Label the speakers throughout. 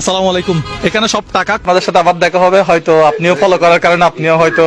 Speaker 1: আসসালামু আলাইকুম। এখানে সব টাকা। আপনাদের সাথে আবার দেখা হবে। হয়তো আপনিও ফলো করার কারণে আপনিও হয়তো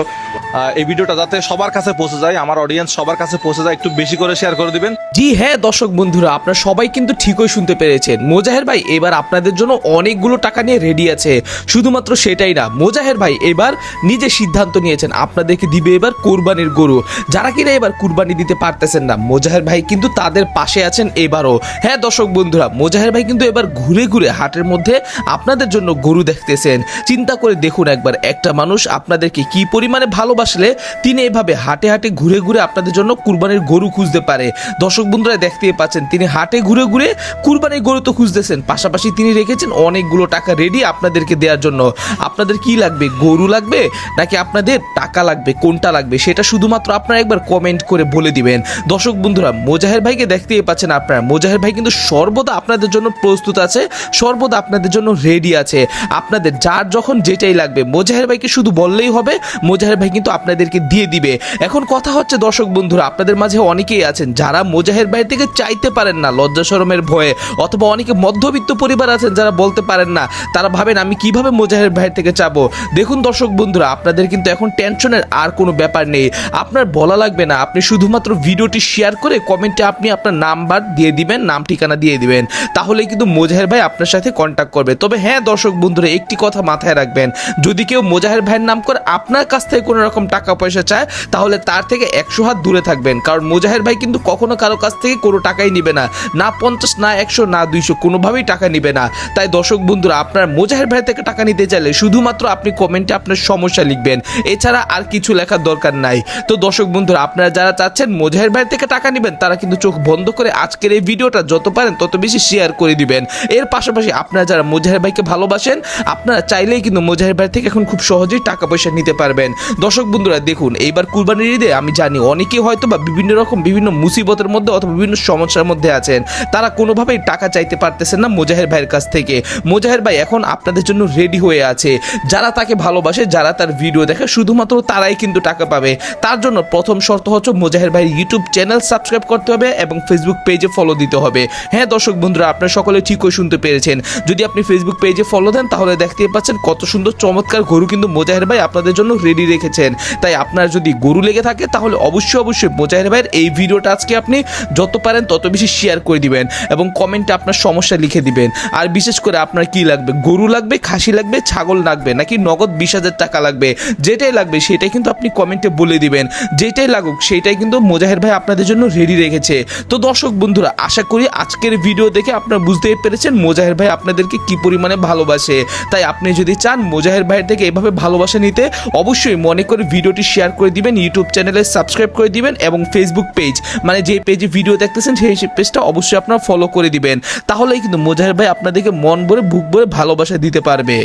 Speaker 1: এই ভিডিওটা যাতে সবার কাছে পৌঁছে যায়, আমার অডিয়েন্স সবার কাছে পৌঁছে যায়, একটু বেশি করে শেয়ার করে দিবেন।
Speaker 2: জি হ্যাঁ দর্শক বন্ধুরা সবাই কিন্তু ঠিকই শুনতে পেরেছেন। মোজাহের ভাই, এবার আপনাদের জন্য অনেকগুলো টাকা নিয়ে রেডি আছে। শুধুমাত্র সেটাই না, মোজাহের ভাই এবার নিজে সিদ্ধান্ত নিয়েছেন, আপনাদেরকে দিবে এবার কোরবানির গরু। যারা কিনা এবার কুরবানি দিতে পারতেছেন না, মোজাহের ভাই কিন্তু তাদের পাশে আছেন এবারও। হ্যাঁ দর্শক বন্ধুরা, মোজাহের ভাই কিন্তু এবার ঘুরে ঘুরে হাটের মধ্যে আপনাদের জন্য গরু দেখতেছেন। চিন্তা করে দেখুন একবার, একটা মানুষ আপনাদেরকে কি পরিমাণে ভালোবাসলে তিনি এভাবে হাটে হাটে ঘুরে ঘুরে আপনাদের জন্য কুরবানির গরু খুঁজতে পারে। দর্শক বন্ধুরা দেখতেই পাচ্ছেন, তিনি হাটে ঘুরে ঘুরে কুরবানির গরু তো খুঁজতেছেন। পাশাপাশি তিনি রেখেছেন অনেকগুলো টাকা রেডি আপনাদেরকে দেওয়ার জন্য। আপনাদের কি লাগবে, গরু লাগবে নাকি আপনাদের টাকা লাগবে, কোনটা লাগবে? সেটা শুধুমাত্র আপনারা একবার কমেন্ট করে বলে দিবেন। দর্শক বন্ধুরা, মোজাহের ভাইকে দেখতেই পাচ্ছেন আপনারা। মোজাহের ভাই কিন্তু সর্বদা আপনাদের জন্য প্রস্তুত আছে, সর্বদা আপনাদের জন্য রেডি আছে। আপনাদের যার যখন যেটাই লাগবে, মোজাহের ভাইকে শুধু বললেই হবে, মোজাহের ভাই কিন্তু আপনাদেরকে দিয়ে দিবে। এখন কথা হচ্ছে, দর্শক বন্ধুরা, আপনাদের মাঝে অনেকেই আছেন যারা মোজাহের ভাই থেকে চাইতে পারেন না লজ্জা শরমের ভয়ে, অথবা অনেকে মধ্যবিত্ত পরিবার আছেন যারা বলতে পারেন না, তারা ভাবেন, আমি কীভাবে মোজাহের ভাই থেকে চাবো? দেখুন, দর্শক বন্ধুরা, আপনাদের কিন্তু এখন টেনশনের আর কোনো ব্যাপার নেই। আপনার বলা লাগবে না, আপনি শুধুমাত্র ভিডিওটি শেয়ার করে কমেন্টে আপনি আপনার নাম্বার দিয়ে দিবেন, নাম ঠিকানা দিয়ে দিবেন। তাহলে কিন্তু মোজাহের ভাই আপনার সাথে কন্ট্যাক্ট করবে। তবে হ্যাঁ দর্শক বন্ধুরা, একটি কথা মাথায় রাখবেন, যদি কেউ মোজাহের ভাইয়ের নাম করে আপনার কাছ থেকে কোনো রকম টাকা পয়সা চায়, তাহলে তার থেকে একশো হাত দূরে থাকবেন। কারণ মোজাহের ভাই কিন্তু কখনো কারও কাছ থেকে কোনো টাকাই নিবে না। না পঞ্চাশ, না একশো, না দুইশো, কোনোভাবেই টাকা নিবে না। তাই দর্শক বন্ধুরা, আপনার মোজাহের ভাই থেকে টাকা নিতে চাইলে শুধুমাত্র আপনি কমেন্টে আপনার সমস্যা লিখবেন। এছাড়া আর কিছু লেখার দরকার নাই। তো দর্শক বন্ধুরা, আপনারা যারা চাচ্ছেন মোজাহের ভাই থেকে টাকা নেবেন, তারা কিন্তু চোখ বন্ধ করে আজকের এই ভিডিওটা যত পারেন তত বেশি শেয়ার করে দিবেন। এর পাশাপাশি আপনারা যারা মোজাহের ভাইকে ভালোবাসেন, আপনারা চাইলেই কিন্তু মোজাহের ভাই থেকে এখন খুব সহজেই টাকা পয়সা নিতে পারবেন। দর্শক বন্ধুরা, দেখুন, এইবার কুরবানির ঈদে আমি জানি অনেকেই হয়তো বা বিভিন্ন রকম বিভিন্ন মুসিবতের মধ্যে অথবা বিভিন্ন সমস্যার মধ্যে আছেন। তারা কোনোভাবেই টাকা চাইতে পারতেছেন না মোজাহের ভাইয়ের কাছ থেকে। মোজাহের ভাই এখন আপনাদের জন্য রেডি হয়ে আছে। যারা তাকে ভালোবাসে, যারা তার ভিডিও দেখে, শুধুমাত্র তারাই কিন্তু টাকা পাবে। তার জন্য প্রথম শর্ত হচ্ছে মোজাহের ভাইয়ের ইউটিউব চ্যানেল সাবস্ক্রাইব করতে হবে এবং ফেসবুক পেজে ফলো দিতে হবে। হ্যাঁ দর্শক বন্ধুরা, আপনারা সকলে ঠিকই শুনতে পেরেছেন। যদি আপনি ফেসবুক পেজে ফলো দেন, তাহলে দেখতেই পাচ্ছেন কত সুন্দর চমৎকার গরু কিন্তু মোজাহের ভাই আপনাদের জন্য রেডি রেখেছেন তাই আপনার যদি গরু লেগে থাকে, তাহলে অবশ্যই অবশ্যই মোজাহের ভাইয়ের এই ভিডিওটা আজকে আপনি যত পারেন তত বেশি শেয়ার করে দিবেন এবং কমেন্টে আপনার সমস্যা লিখে দিবেন। আর বিশেষ করে আপনার কি লাগবে? গরু লাগবে, খাসি লাগবে, ছাগল লাগবে, নাকি নগদ বিশ হাজার টাকা লাগবে? যেটাই লাগবে, সেটাই কিন্তু আপনি কমেন্টে বলে দিবেন। যেটাই লাগুক, সেটাই কিন্তু মোজাহের ভাই আপনাদের জন্য রেডি রেখেছে। তো দর্শক বন্ধুরা, আশা করি আজকের ভিডিও দেখে আপনারা বুঝতে পেরেছেন মোজাহের ভাই আপনাদেরকে কি পরিমাণে ভালোবাসে। তাই আপনি যদি চান মোজাহের ভাইয়ের থেকে এভাবে ভালোবাসা নিতে, অবশ্যই মনে করে ভিডিওটি শেয়ার করে দিবেন ইউটিউব চ্যানেলে সাবস্ক্রাইব করে দিবেন এবং ফেসবুক পেজ মানে যে পেজে ভিডিও দেখতেছেন, সেই পেজটা অবশ্যই আপনারা ফলো করে দিবেন। তাহলেই কিন্তু মোজাহের ভাই আপনাদেরকে মন ভরে, বুক ভরে ভালোবাসা দিতে পারবে।